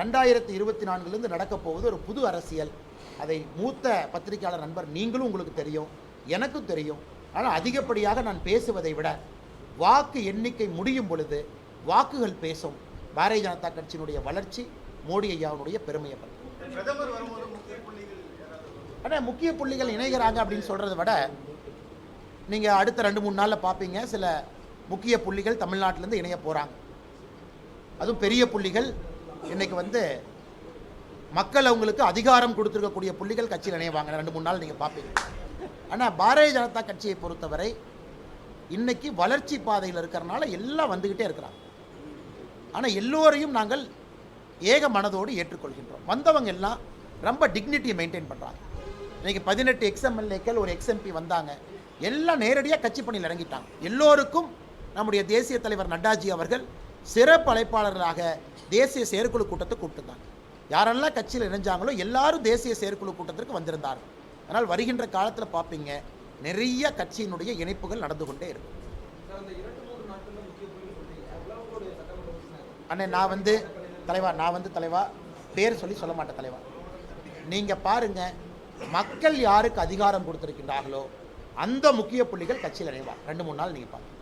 ரெண்டாயிரத்தி இருபத்தி நான்குலேருந்து நடக்கப் போவது ஒரு புது அரசியல். அதை மூத்த பத்திரிகையாளர் நண்பர் நீங்களும் உங்களுக்கு தெரியும் எனக்கும் தெரியும். ஆனால் அதிகப்படியாக நான் பேசுவதை விட வாக்கு எண்ணிக்கை முடியும் பொழுது வாக்குகள் பேசும். பாரதிய ஜனதா கட்சியினுடைய வளர்ச்சி மோடி ஐயாவுடைய பெருமையை பற்றி. ஆனால் முக்கிய புள்ளிகள் இணைகிறாங்க அப்படின்னு சொல்கிறத விட நீங்கள் அடுத்த ரெண்டு மூணு நாளில் பார்ப்பீங்க சில முக்கிய புள்ளிகள் தமிழ்நாட்டிலேருந்து இணைய போகிறாங்க அதுவும் பெரிய புள்ளிகள் இன்றைக்கி வந்து மக்கள் அவங்களுக்கு அதிகாரம் கொடுத்துருக்கக்கூடிய புள்ளிகள் கட்சியில் இணையவாங்க ரெண்டு மூணு நாள் நீங்கள் பார்ப்பீங்க. ஆனால் பாரதிய ஜனதா கட்சியை பொறுத்தவரை இன்றைக்கி வளர்ச்சி பாதையில் இருக்கிறனால எல்லாம் வந்துக்கிட்டே இருக்கிறாங்க. ஆனால் எல்லோரையும் நாங்கள் ஏக மனதோடு ஏற்றுக்கொள்கின்றோம். வந்தவங்க எல்லாம் ரொம்ப டிக்னிட்டியை மெயின்டைன் பண்ணுறாங்க இன்னைக்கு பதினெட்டு எக்ஸ்எம்எல்ஏக்கள் ஒரு எக்ஸ்எம்பி வந்தாங்க. எல்லாம் நேரடியாக கட்சி பணியில் இறங்கிட்டாங்க. எல்லோருக்கும் நம்முடைய தேசிய தலைவர் நட்டாஜி அவர்கள் சிறப்பு அழைப்பாளர்களாக தேசிய செயற்குழு கூட்டத்தை கூப்பிட்டுருந்தாங்க. யாரெல்லாம் கட்சியில் இணைஞ்சாங்களோ எல்லாரும் தேசிய செயற்குழு கூட்டத்திற்கு வந்திருந்தார்கள் அதனால் வருகின்ற காலத்தில் பார்ப்பீங்க நிறைய கட்சியினுடைய இணைப்புகள் நடந்து கொண்டே இருக்கும் அண்ணே நான் வந்து தலைவா நான் வந்து தலைவா பேர் சொல்லி சொல்ல மாட்டேன் தலைவா. நீங்கள் பாருங்க மக்கள் யாருக்கு அதிகாரம் கொடுத்துருக்கின்றார்களோ அந்த முக்கிய புள்ளிகள் கட்சியில் இணைவார் ரெண்டு மூணு நாள் நீங்கள் பாருங்கள்